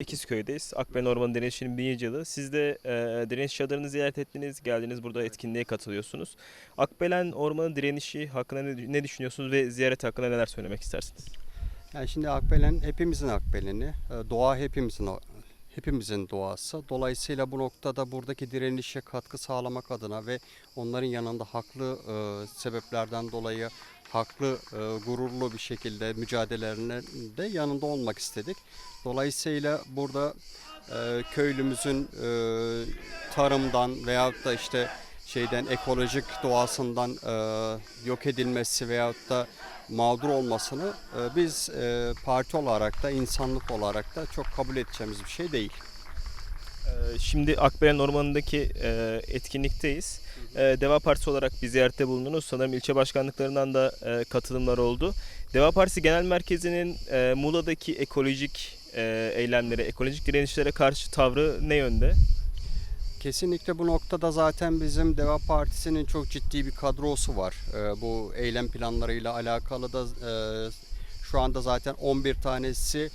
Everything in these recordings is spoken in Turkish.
İkizköy'deyiz. Akben Ormanı Direnişi'nin birinci yılı. Siz de e, direniş çadırını ziyaret ettiniz, geldiniz burada etkinliğe katılıyorsunuz. Akbelen Ormanı Direnişi hakkında ne, ne düşünüyorsunuz ve ziyaret hakkında neler söylemek istersiniz? Yani şimdi Akbelen hepimizin Akbeleni, e, doğa hepimizin hepimizin doğası. Dolayısıyla bu noktada buradaki direnişe katkı sağlamak adına ve onların yanında haklı e, sebeplerden dolayı haklı, e, gururlu bir şekilde mücadelelerinde de yanında olmak istedik. Dolayısıyla burada e, köylümüzün e, tarımdan veyahut da işte şeyden ekolojik doğasından e, yok edilmesi veyahut da mağdur olmasını e, biz e, parti olarak da insanlık olarak da çok kabul edeceğimiz bir şey değil. E, şimdi Akbelen Ormanı'ndaki e, etkinlikteyiz. E, Deva Partisi olarak bir ziyarette bulundunuz. Sanırım ilçe başkanlıklarından da katılımlar oldu. Deva Partisi Genel Merkezi'nin Muğla'daki ekolojik e, eylemlere, ekolojik direnişlere karşı tavrı ne yönde? Kesinlikle bu noktada zaten bizim Deva Partisi'nin çok ciddi bir kadrosu var. E, bu eylem planlarıyla alakalı da e, şu anda zaten 11 tanesi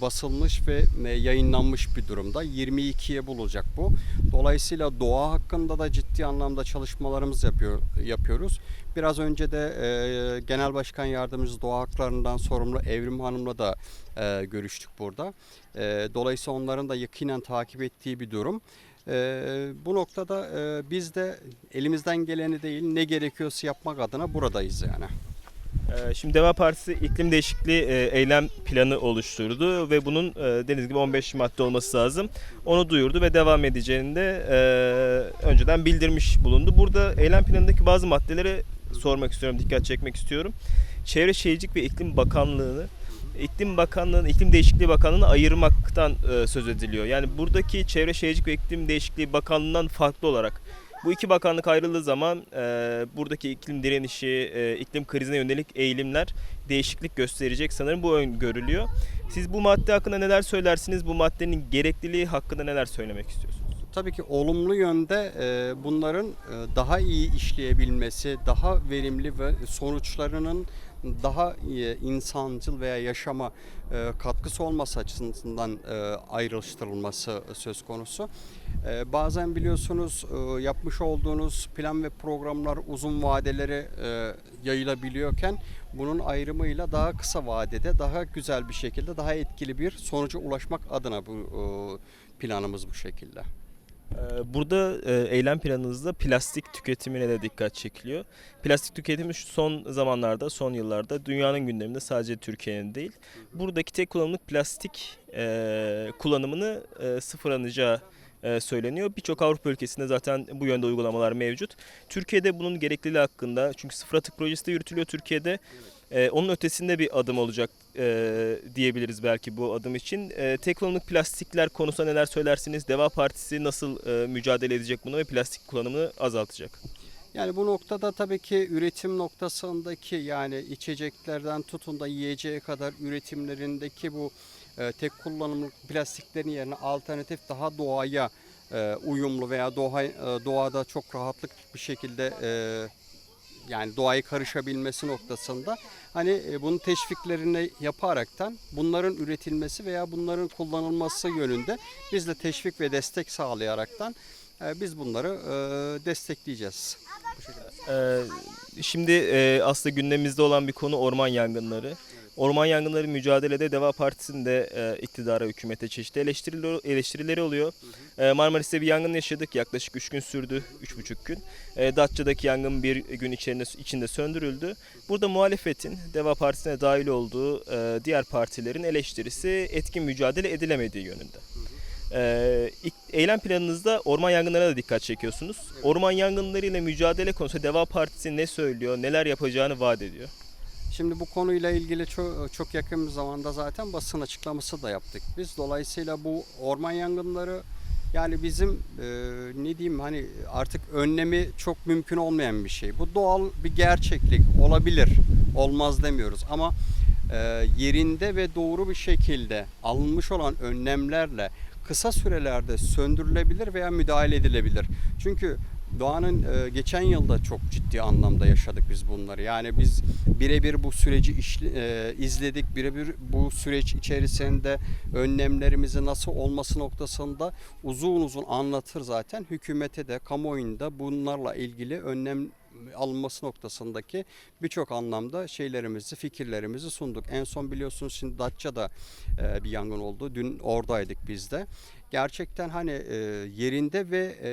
basılmış ve e, yayınlanmış bir durumda. 22'ye bulacak bu. Dolayısıyla doğa hakkında da ciddi anlamda çalışmalarımız yapıyor yapıyoruz. Biraz önce de e, Genel Başkan Yardımcısı Doğa Haklarından sorumlu Evrim Hanım'la da e, görüştük burada. E, dolayısıyla onların da yakinen takip ettiği bir durum. E, bu noktada e, biz de elimizden geleni değil ne gerekiyorsa yapmak adına buradayız yani. Ee, Şimdi Deva Partisi iklim değişikliği e, eylem planı oluşturdu ve bunun e, dediğiniz gibi 15 madde olması lazım. Onu duyurdu ve devam edeceğini de e, önceden bildirmiş bulundu. Burada eylem planındaki bazı maddeleri sormak istiyorum, dikkat çekmek istiyorum. Çevre Şehircilik ve İklim Bakanlığı'nı İklim Bakanlığı'nı, İklim Değişikliği Bakanlığı'nı ayırmaktan söz ediliyor. Yani buradaki Çevre Şehircilik ve İklim Değişikliği Bakanlığı'ndan farklı olarak bu iki bakanlık ayrıldığı zaman e, buradaki iklim direnişi, e, iklim krizine yönelik eğilimler değişiklik gösterecek sanırım bu öngörülüyor. Siz bu madde hakkında neler söylersiniz? Bu maddenin gerekliliği hakkında neler söylemek istiyorsunuz? Tabii ki olumlu yönde e, bunların e, daha iyi işleyebilmesi, daha verimli ve sonuçlarının daha iyi insancıl veya yaşama e, katkısı olması açısından e, ayrıştırılması söz konusu. E, bazen biliyorsunuz e, yapmış olduğunuz plan ve programlar uzun vadelere e, yayılabiliyorken bunun ayrımıyla daha kısa vadede daha güzel bir şekilde daha etkili bir sonuca ulaşmak adına bu e, planımız bu şekilde. Ee, Burada e, eylem planınızda plastik tüketimine de dikkat çekiliyor. Plastik tüketimi son zamanlarda, son yıllarda dünyanın gündeminde sadece Türkiye'nin değil. Buradaki tek kullanımlık plastik e, kullanımını e, sıfırlanacağı söyleniyor. Birçok Avrupa ülkesinde zaten bu yönde uygulamalar mevcut. Türkiye'de bunun gerekliliği hakkında çünkü sıfır atık projesi de yürütülüyor Türkiye'de. E, onun ötesinde bir adım olacak e, diyebiliriz belki bu adım için. E, tek kullanımlık plastikler konusunda neler söylersiniz? Deva Partisi nasıl e, mücadele edecek bunu ve plastik kullanımını azaltacak? Yani bu noktada tabii ki üretim noktasındaki yani içeceklerden tutun da yiyeceğe kadar üretimlerindeki bu e, tek kullanımlık plastiklerin yerine alternatif daha doğaya e, uyumlu veya doğa, e, doğada çok rahatlık bir şekilde e, yani doğaya karışabilmesi noktasında hani e, bunun teşviklerini yaparaktan bunların üretilmesi veya bunların kullanılması yönünde biz de teşvik ve destek sağlayaraktan e, biz bunları e, destekleyeceğiz. Şimdi aslında gündemimizde olan bir konu orman yangınları. Orman yangınları mücadelede Deva Partisi'nin de e, iktidara, hükümete çeşitli eleştirileri, eleştirileri oluyor. E, Marmaris'te bir yangın yaşadık. Yaklaşık 3 gün sürdü, 3,5 gün. E, Datça'daki yangın bir gün içinde, içinde söndürüldü. Burada muhalefetin Deva Partisi'ne dahil olduğu e, diğer partilerin eleştirisi etkin mücadele edilemediği yönünde. Ee, eylem planınızda orman yangınlarına da dikkat çekiyorsunuz. Orman yangınları ile mücadele konusunda Deva Partisi ne söylüyor, neler yapacağını vaat ediyor. Şimdi bu konuyla ilgili çok, çok yakın bir zamanda zaten basın açıklaması da yaptık biz. Dolayısıyla bu orman yangınları yani bizim e, ne diyeyim hani artık önlemi çok mümkün olmayan bir şey. Bu doğal bir gerçeklik olabilir, olmaz demiyoruz ama e, yerinde ve doğru bir şekilde alınmış olan önlemlerle kısa sürelerde söndürülebilir veya müdahale edilebilir. Çünkü Doğan'ın e, geçen yılda çok ciddi anlamda yaşadık biz bunları. Yani biz birebir bu süreci işle- e, izledik. Birebir bu süreç içerisinde önlemlerimizi nasıl olması noktasında uzun uzun anlatır zaten. Hükümete de kamuoyunda bunlarla ilgili önlem alınması noktasındaki birçok anlamda şeylerimizi, fikirlerimizi sunduk. En son biliyorsunuz şimdi Datça'da e, bir yangın oldu. Dün oradaydık biz de. Gerçekten hani e, yerinde ve e,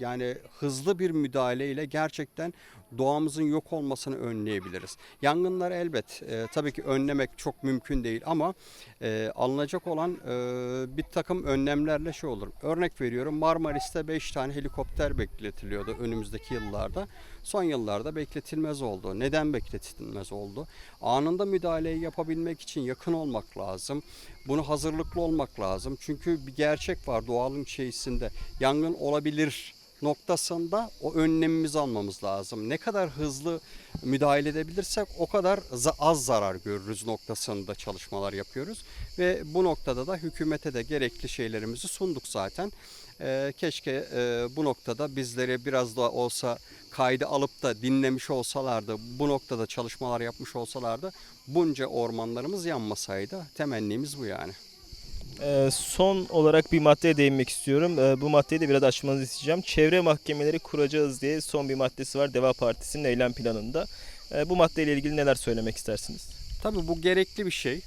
yani hızlı bir müdahaleyle gerçekten doğamızın yok olmasını önleyebiliriz. Yangınları elbet e, tabii ki önlemek çok mümkün değil ama e, alınacak olan e, bir takım önlemlerle şey olur. Örnek veriyorum Marmaris'te 5 tane helikopter bekletiliyordu önümüzdeki yıllarda. Son yıllarda bekletilmez oldu. Neden bekletilmez oldu? Anında müdahaleyi yapabilmek için yakın olmak lazım. Bunu hazırlıklı olmak lazım. Çünkü bir gerçek var doğalın içerisinde. Yangın olabilir noktasında o önlemimizi almamız lazım. Ne kadar hızlı müdahale edebilirsek o kadar az zarar görürüz noktasında çalışmalar yapıyoruz. Ve bu noktada da hükümete de gerekli şeylerimizi sunduk zaten. Ee, keşke e, bu noktada bizleri biraz da olsa kaydı alıp da dinlemiş olsalardı, bu noktada çalışmalar yapmış olsalardı bunca ormanlarımız yanmasaydı. Temennimiz bu yani. Ee, son olarak bir maddeye değinmek istiyorum. Ee, bu maddeyi de biraz açmanızı isteyeceğim. Çevre mahkemeleri kuracağız diye son bir maddesi var Deva Partisi'nin eylem planında. Ee, bu maddeyle ilgili neler söylemek istersiniz? Tabii bu gerekli bir şey.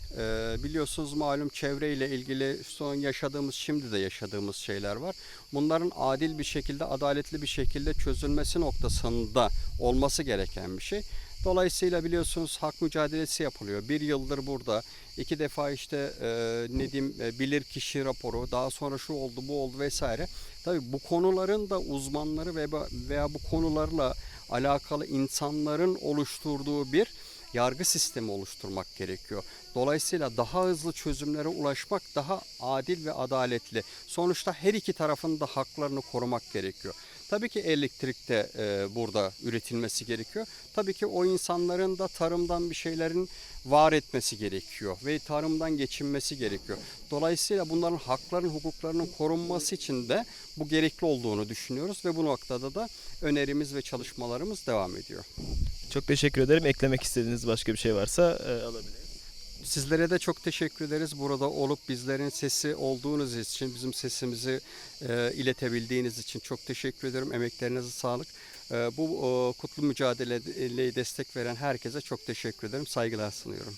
Biliyorsunuz malum çevreyle ilgili son yaşadığımız, şimdi de yaşadığımız şeyler var. Bunların adil bir şekilde, adaletli bir şekilde çözülmesi noktasında olması gereken bir şey. Dolayısıyla biliyorsunuz hak mücadelesi yapılıyor. Bir yıldır burada iki defa işte e, ne diyeyim e, bilir kişi raporu, daha sonra şu oldu, bu oldu vesaire. Tabii bu konuların da uzmanları ve veya bu konularla alakalı insanların oluşturduğu bir yargı sistemi oluşturmak gerekiyor. Dolayısıyla daha hızlı çözümlere ulaşmak daha adil ve adaletli. Sonuçta her iki tarafın da haklarını korumak gerekiyor. Tabii ki elektrik de e, burada üretilmesi gerekiyor. Tabii ki o insanların da tarımdan bir şeylerin var etmesi gerekiyor ve tarımdan geçinmesi gerekiyor. Dolayısıyla bunların hakların, hukuklarının korunması için de bu gerekli olduğunu düşünüyoruz ve bu noktada da önerimiz ve çalışmalarımız devam ediyor. Çok teşekkür ederim. Eklemek istediğiniz başka bir şey varsa e, alabiliriz. Sizlere de çok teşekkür ederiz. Burada olup bizlerin sesi olduğunuz için, bizim sesimizi e, iletebildiğiniz için çok teşekkür ederim. Emeklerinize sağlık. E, bu e, kutlu mücadeleye destek veren herkese çok teşekkür ederim. Saygılar sunuyorum.